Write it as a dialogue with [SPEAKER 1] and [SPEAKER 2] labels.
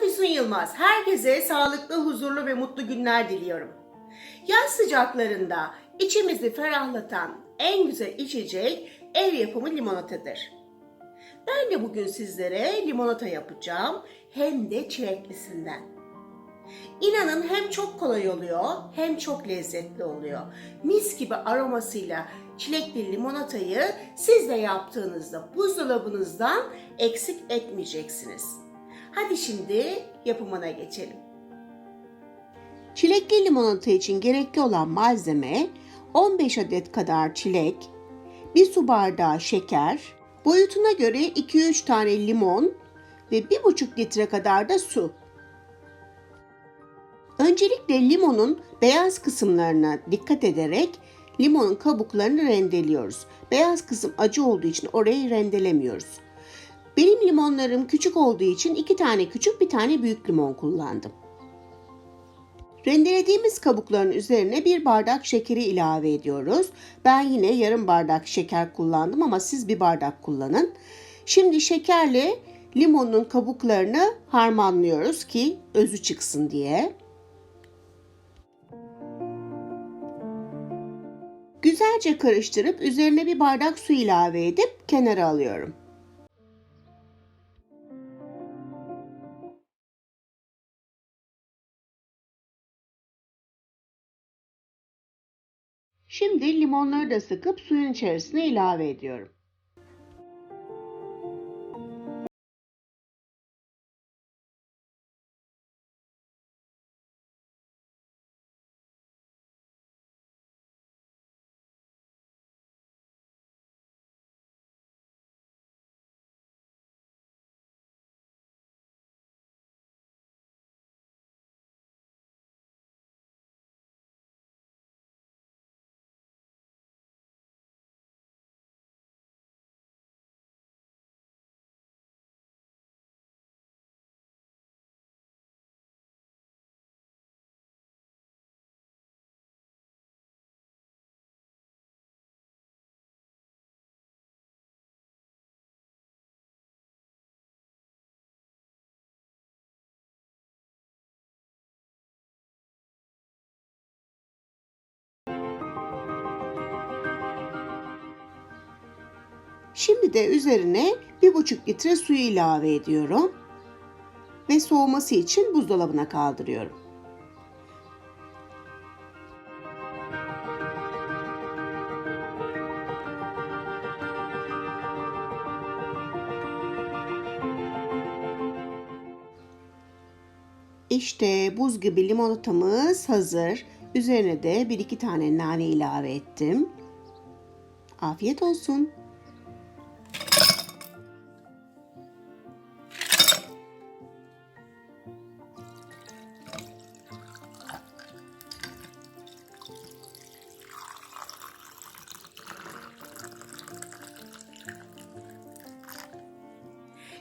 [SPEAKER 1] Füsun Yılmaz. Herkese sağlıklı, huzurlu ve mutlu günler diliyorum. Yaz sıcaklarında içimizi ferahlatan en güzel içecek ev yapımı limonatadır. Ben de bugün sizlere limonata yapacağım hem de çileklisinden. İnanın hem çok kolay oluyor hem çok lezzetli oluyor. Mis gibi aromasıyla çilekli limonatayı siz de yaptığınızda buzdolabınızdan eksik etmeyeceksiniz. Hadi şimdi yapımına geçelim. Çilekli limonata için gerekli olan malzeme 15 adet kadar çilek, 1 su bardağı şeker, boyutuna göre 2-3 tane limon ve 1,5 litre kadar da su. Öncelikle limonun beyaz kısımlarına dikkat ederek limonun kabuklarını rendeliyoruz. Beyaz kısım acı olduğu için orayı rendelemiyoruz. Benim limonlarım küçük olduğu için iki tane küçük bir tane büyük limon kullandım. Rendelediğimiz kabukların üzerine bir bardak şekeri ilave ediyoruz. Ben yine yarım bardak şeker kullandım ama siz bir bardak kullanın. Şimdi şekerle limonun kabuklarını harmanlıyoruz ki özü çıksın diye. Güzelce karıştırıp üzerine bir bardak su ilave edip kenara alıyorum. Şimdi limonları da sıkıp suyun içerisine ilave ediyorum. Şimdi de üzerine bir buçuk litre suyu ilave ediyorum ve soğuması için buzdolabına kaldırıyorum. İşte buz gibi limonatamız hazır. Üzerine de bir iki tane nane ilave ettim. Afiyet olsun.